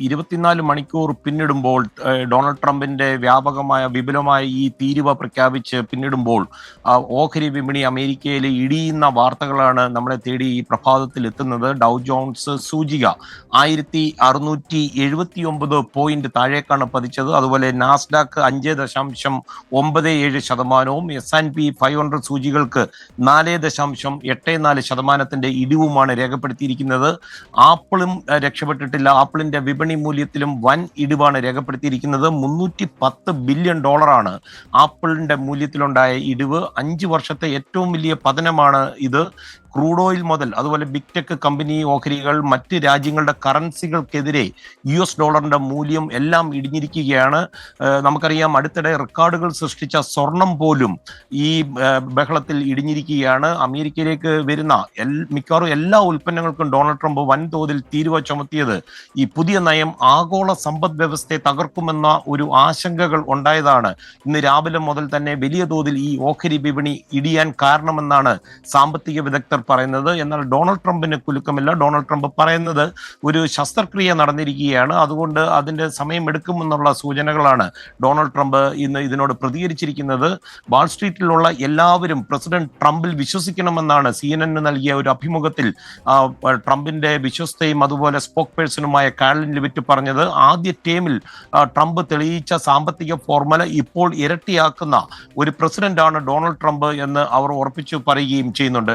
ഇരുപത്തിനാല് മണിക്കൂർ പിന്നിടുമ്പോൾ ഡൊണാൾഡ് ട്രംപിന്റെ വ്യാപകമായ വിപുലമായ ഈ തീരുവ പ്രഖ്യാപിച്ച് പിന്നിടുമ്പോൾ ഓഹരി വിപണി അമേരിക്കയിൽ ഇടിയുന്ന വാർത്തകളാണ് നമ്മളെ തേടി ഈ പ്രഭാതത്തിൽ എത്തുന്നത്. ഡൗ ജോൺസ് സൂചിക ആയിരത്തി അറുന്നൂറ്റി എഴുപത്തി ഒമ്പത് പോയിന്റ് താഴേക്കാണ് പതിച്ചത്. അതുപോലെ നാസ്ഡാക്ക് അഞ്ച് ദശാംശം ഒമ്പത് ഏഴ് ശതമാനവും S and P five hundred സൂചികൾക്ക് നാല് ദശാംശം എട്ട് നാല് ശതമാനത്തിന്റെ ഇടിവുമാണ് രേഖപ്പെടുത്തിയിരിക്കുന്നത്. ആപ്പിളും രക്ഷപ്പെട്ടിട്ടില്ല. ആപ്പിളിന്റെ വിപണി മൂല്യത്തിലും വൻ ഇടിവാണ് രേഖപ്പെടുത്തിയിരിക്കുന്നത്. മുന്നൂറ്റി പത്ത് ബില്യൺ ഡോളറാണ് ആപ്പിളിന്റെ മൂല്യത്തിലുണ്ടായ ഇടിവ്. അഞ്ച് വർഷത്തെ ഏറ്റവും വലിയ പതനമാണ് ഇത്. ക്രൂഡ് ഓയിൽ മുതൽ അതുപോലെ ബിഗ് ടെക് കമ്പനി ഓഹരികൾ മറ്റ് രാജ്യങ്ങളുടെ കറൻസികൾക്കെതിരെ യു എസ് ഡോളറിന്റെ മൂല്യം എല്ലാം ഇടിഞ്ഞിരിക്കുകയാണ്. നമുക്കറിയാം അടുത്തിടെ റെക്കോർഡുകൾ സൃഷ്ടിച്ച സ്വർണം പോലും ഈ ബഹളത്തിൽ ഇടിഞ്ഞിരിക്കുകയാണ്. അമേരിക്കയിലേക്ക് വരുന്ന എൽ മിക്കവാറും എല്ലാ ഉൽപ്പന്നങ്ങൾക്കും ഡൊണാൾഡ് ട്രംപ് വൻതോതിൽ തീരുവ ചുമത്തിയത് ഈ പുതിയ നയം ആഗോള സമ്പദ് വ്യവസ്ഥയെ തകർക്കുമെന്ന ഒരു ആശങ്കകൾ ഉണ്ടായതാണ്. ഇന്ന് രാവിലെ മുതൽ തന്നെ വലിയ തോതിൽ ഈ ഓഹരി വിപണി ഇടിയാൻ കാരണമെന്നാണ് സാമ്പത്തിക വിദഗ്ധർ പറയുന്നത്. എന്നാൽ ഡൊണാൾഡ് ട്രംപിന് കുലുക്കമില്ല. ഡൊണാൾഡ് ട്രംപ് പറയുന്നത് ഒരു ശസ്ത്രക്രിയ നടന്നിരിക്കുകയാണ്. അതുകൊണ്ട് അതിന്റെ സമയമെടുക്കുമെന്നുള്ള സൂചനകളാണ് ഡൊണാൾഡ് ട്രംപ് ഇന്ന് ഇതിനോട് പ്രതികരിച്ചിരിക്കുന്നത്. വാൾ സ്ട്രീറ്റിലുള്ള എല്ലാവരും പ്രസിഡന്റ് ട്രംപിൽ വിശ്വസിക്കണമെന്നാണ് സി എൻ എന് നൽകിയ ഒരു അഭിമുഖത്തിൽ ട്രംപിന്റെ വിശ്വസ്തയും അതുപോലെ സ്പോക്ക് പേഴ്സണുമായ കാരലിൻ ലിവിറ്റ് പറഞ്ഞത്. ആദ്യ ടേമിൽ ട്രംപ് തെളിയിച്ച സാമ്പത്തിക ഫോർമുല ഇപ്പോൾ ഇരട്ടിയാക്കുന്ന ഒരു പ്രസിഡന്റാണ് ഡൊണാൾഡ് ട്രംപ് എന്ന് അവർ ഉറപ്പിച്ചു പറയുകയും ചെയ്യുന്നുണ്ട്.